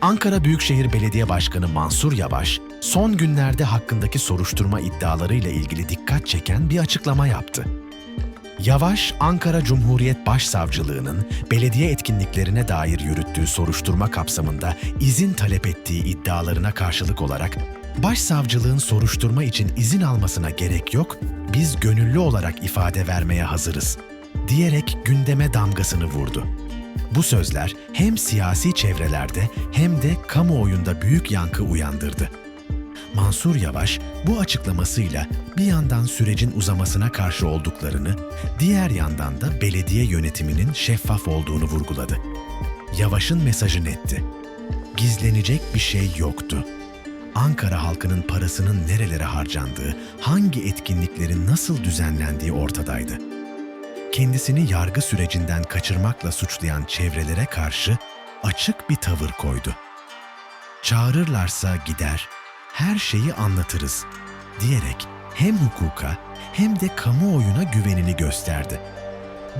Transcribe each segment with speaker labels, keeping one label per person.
Speaker 1: Ankara Büyükşehir Belediye Başkanı Mansur Yavaş, son günlerde hakkındaki soruşturma iddialarıyla ilgili dikkat çeken bir açıklama yaptı. Yavaş, Ankara Cumhuriyet Başsavcılığı'nın belediye etkinliklerine dair yürüttüğü soruşturma kapsamında izin talep ettiği iddialarına karşılık olarak, Başsavcılığın soruşturma için izin almasına gerek yok, biz gönüllü olarak ifade vermeye hazırız, diyerek gündeme damgasını vurdu. Bu sözler hem siyasi çevrelerde hem de kamuoyunda büyük yankı uyandırdı. Mansur Yavaş bu açıklamasıyla bir yandan sürecin uzamasına karşı olduklarını, diğer yandan da belediye yönetiminin şeffaf olduğunu vurguladı. Yavaş'ın mesajı netti. Gizlenecek bir şey yoktu. Ankara halkının parasının nerelere harcandığı, hangi etkinliklerin nasıl düzenlendiği ortadaydı. Kendisini yargı sürecinden kaçırmakla suçlayan çevrelere karşı açık bir tavır koydu. Çağırırlarsa gider, her şeyi anlatırız diyerek hem hukuka hem de kamuoyuna güvenini gösterdi.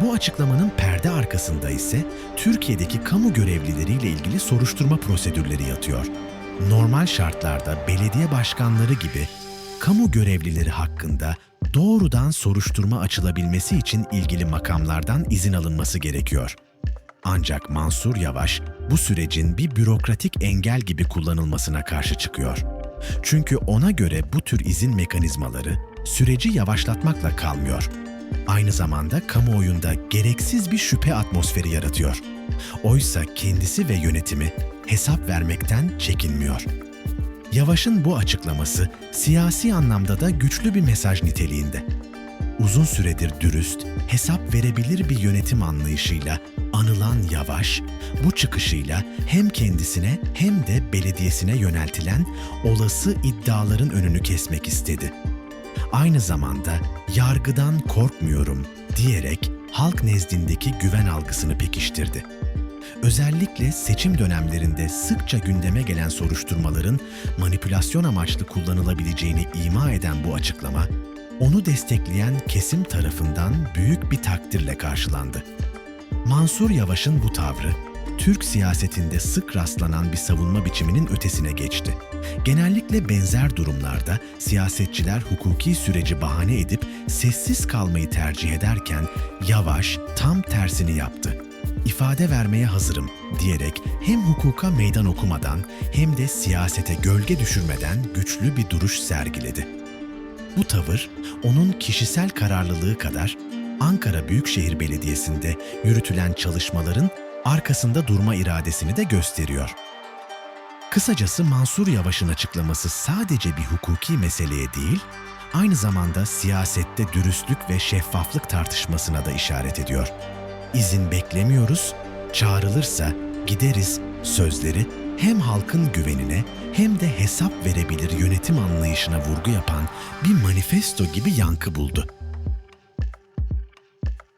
Speaker 1: Bu açıklamanın perde arkasında ise Türkiye'deki kamu görevlileriyle ilgili soruşturma prosedürleri yatıyor. Normal şartlarda belediye başkanları gibi kamu görevlileri hakkında doğrudan soruşturma açılabilmesi için ilgili makamlardan izin alınması gerekiyor. Ancak Mansur Yavaş bu sürecin bir bürokratik engel gibi kullanılmasına karşı çıkıyor. Çünkü ona göre bu tür izin mekanizmaları süreci yavaşlatmakla kalmıyor. Aynı zamanda kamuoyunda gereksiz bir şüphe atmosferi yaratıyor. Oysa kendisi ve yönetimi hesap vermekten çekinmiyor. Yavaş'ın bu açıklaması siyasi anlamda da güçlü bir mesaj niteliğinde. Uzun süredir dürüst, hesap verebilir bir yönetim anlayışıyla anılan Yavaş, bu çıkışıyla hem kendisine hem de belediyesine yöneltilen olası iddiaların önünü kesmek istedi. Aynı zamanda yargıdan korkmuyorum diyerek halk nezdindeki güven algısını pekiştirdi. Özellikle seçim dönemlerinde sıkça gündeme gelen soruşturmaların manipülasyon amaçlı kullanılabileceğini ima eden bu açıklama, onu destekleyen kesim tarafından büyük bir takdirle karşılandı. Mansur Yavaş'ın bu tavrı, Türk siyasetinde sık rastlanan bir savunma biçiminin ötesine geçti. Genellikle benzer durumlarda siyasetçiler hukuki süreci bahane edip sessiz kalmayı tercih ederken Yavaş tam tersini yaptı. İfade vermeye hazırım diyerek hem hukuka meydan okumadan hem de siyasete gölge düşürmeden güçlü bir duruş sergiledi. Bu tavır onun kişisel kararlılığı kadar Ankara Büyükşehir Belediyesi'nde yürütülen çalışmaların arkasında durma iradesini de gösteriyor. Kısacası Mansur Yavaş'ın açıklaması sadece bir hukuki meseleye değil, aynı zamanda siyasette dürüstlük ve şeffaflık tartışmasına da işaret ediyor. İzin beklemiyoruz, çağrılırsa gideriz sözleri hem halkın güvenine hem de hesap verebilir yönetim anlayışına vurgu yapan bir manifesto gibi yankı buldu.